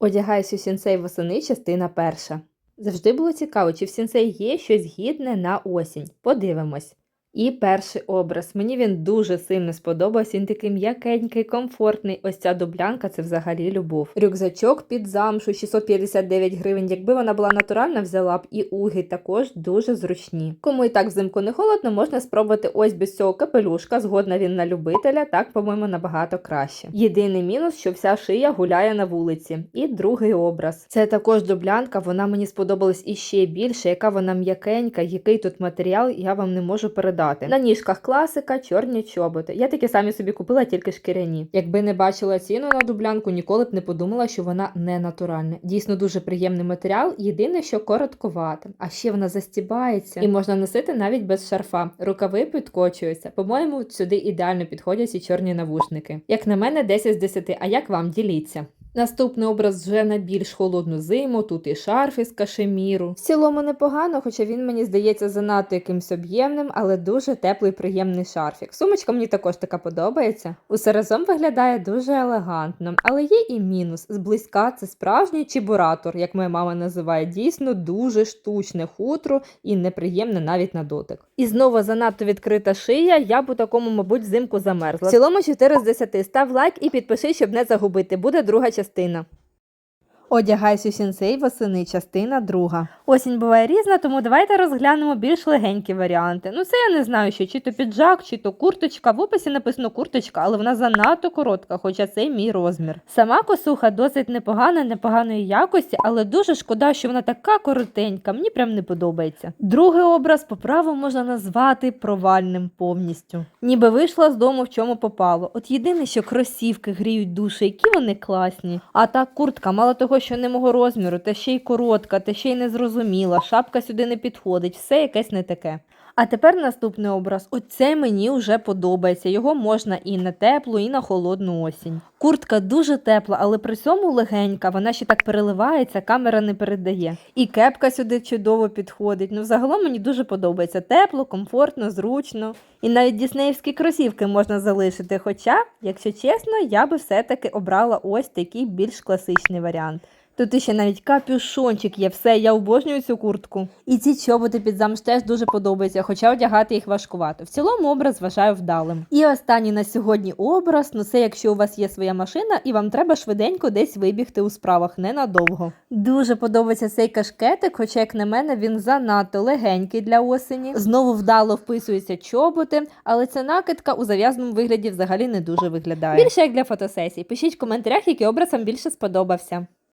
Одягаюсь у сінсей восени, частина перша. Завжди було цікаво, чи в сінсей є щось гідне на осінь. Подивимось. І перший образ. Мені він дуже сильно сподобався. Він такий м'якенький, комфортний. Ось ця дублянка це взагалі любов. Рюкзачок під замшу 659 гривень. Якби вона була натуральна, взяла б і уги також дуже зручні. Кому і так взимку не холодно, можна спробувати ось без цього капелюшка. Згодна він на любителя, так, по-моєму, набагато краще. Єдиний мінус, що вся шия гуляє на вулиці. І другий образ. Це також дублянка, вона мені сподобалась іще більше, яка вона м'якенька, який тут матеріал, я вам не можу передати. На ніжках класика, чорні чоботи. Я такі самі собі купила, тільки шкіряні. Якби не бачила ціну на дублянку, ніколи б не подумала, що вона не натуральна. Дійсно дуже приємний матеріал. Єдине, що коротковата. А ще вона застібається і можна носити навіть без шарфа. Рукави підкочуються. По-моєму, сюди ідеально підходять і чорні навушники. Як на мене, 10 з 10. А як вам діліться? Наступний образ вже на більш холодну зиму, тут і шарф із кашеміру. В цілому непогано, хоча він мені здається занадто якимсь об'ємним, але дуже теплий, приємний шарфік. Сумочка мені також така подобається. Усе разом виглядає дуже елегантно, але є і мінус. Зблизька це справжній чебуратор, як моя мама називає, дійсно дуже штучне хутро і неприємне навіть на дотик. І знову занадто відкрита шия, я б у такому, мабуть, взимку замерзла. В цілому 4 з 10. Став лайк і підпиши, щоб не загубити. Буде друга частина. Одягайся сінсей восени, частина друга. Осінь буває різна, тому давайте розглянемо більш легенькі варіанти. Ну, це я не знаю, що чи то піджак, чи то курточка. В описі написано курточка, але вона занадто коротка, хоча це мій розмір. Сама косуха досить непогана, непоганої якості, але дуже шкода, що вона така коротенька. Мені прям не подобається. Другий образ по праву можна назвати провальним повністю. Ніби вийшла з дому, в чому попало. От єдине, що кросівки гріють душу, які вони класні. А та куртка, мало того, що не мого розміру, та ще й коротка, та ще й незрозуміла, шапка сюди не підходить, все якесь не таке. А тепер наступний образ. Оце мені вже подобається. Його можна і на теплу, і на холодну осінь. Куртка дуже тепла, але при цьому легенька. Вона ще так переливається, камера не передає. І кепка сюди чудово підходить. Ну, загалом мені дуже подобається. Тепло, комфортно, зручно. І навіть діснеївські кросівки можна залишити. Хоча, якщо чесно, я би все-таки обрала ось такий більш класичний варіант. Тут іще навіть капюшончик є, все, я обожнюю цю куртку. І ці чоботи під замш теж дуже подобаються, хоча одягати їх важкувато. В цілому образ вважаю вдалим. І останній на сьогодні образ, ну це якщо у вас є своя машина і вам треба швиденько десь вибігти у справах ненадовго. Дуже подобається цей кашкетик, хоча, як на мене, він занадто легенький для осені. Знову вдало вписуються чоботи, але ця накидка у зав'язаному вигляді взагалі не дуже виглядає. Більше як для фотосесій. Пишіть в коментарях, який образ вам більше сподобався.